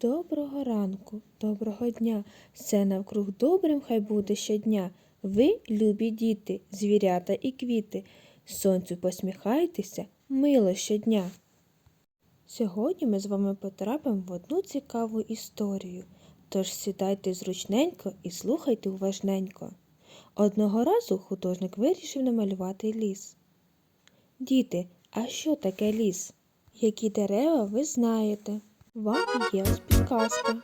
Доброго ранку, доброго дня. Все навкруг добрим хай буде щодня. Ви, любі діти, звірята і квіти. Сонцю посміхайтеся, мило щодня. Сьогодні ми з вами потрапимо в одну цікаву історію. Тож сідайте зручненько і слухайте уважненько. Одного разу художник вирішив намалювати ліс. Діти, а що таке ліс? Які дерева ви знаєте? Вам є ось підказка.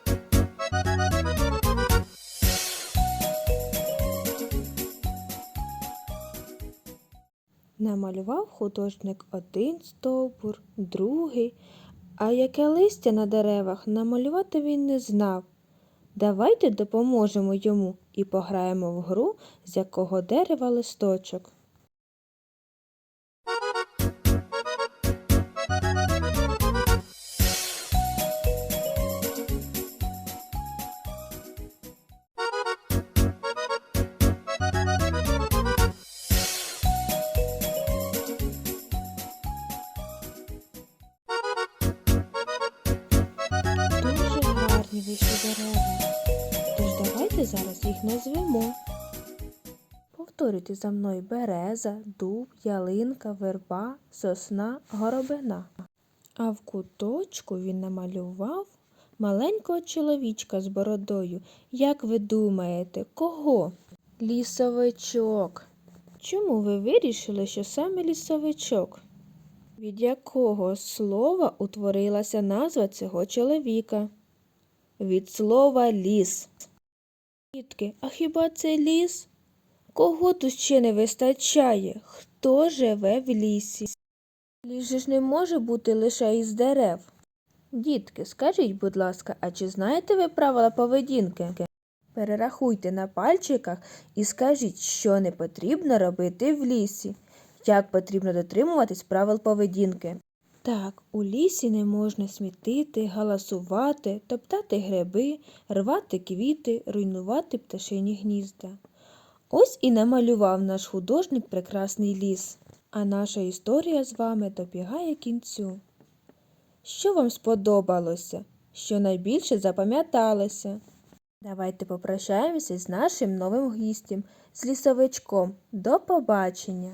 Намалював художник один стовбур, другий, а яке листя на деревах намалювати він не знав. Давайте допоможемо йому і пограємо в гру, з якого дерева листочок. Вийшли дерева. Тож давайте зараз їх назвемо. Повторюйте за мною береза, дуб, ялинка, верба, сосна, горобина. А в куточку він намалював маленького чоловічка з бородою. Як ви думаєте, кого? Лісовичок. Чому ви вирішили, що саме лісовичок? Від якого слова утворилася назва цього чоловіка? Від слова ліс. Дітки, а хіба це ліс? Кого тут ще не вистачає? Хто живе в лісі? Ліс же ж не може бути лише із дерев. Дітки, скажіть, будь ласка, а чи знаєте ви правила поведінки? Перерахуйте на пальчиках і скажіть, що не потрібно робити в лісі. Як потрібно дотримуватись правил поведінки? Так, у лісі не можна смітити, галасувати, топтати гриби, рвати квіти, руйнувати пташині гнізда. Ось і намалював наш художник прекрасний ліс, а наша історія з вами добігає кінцю. Що вам сподобалося? Що найбільше запам'яталося? Давайте попрощаємося з нашим новим гістем, з лісовичком. До побачення!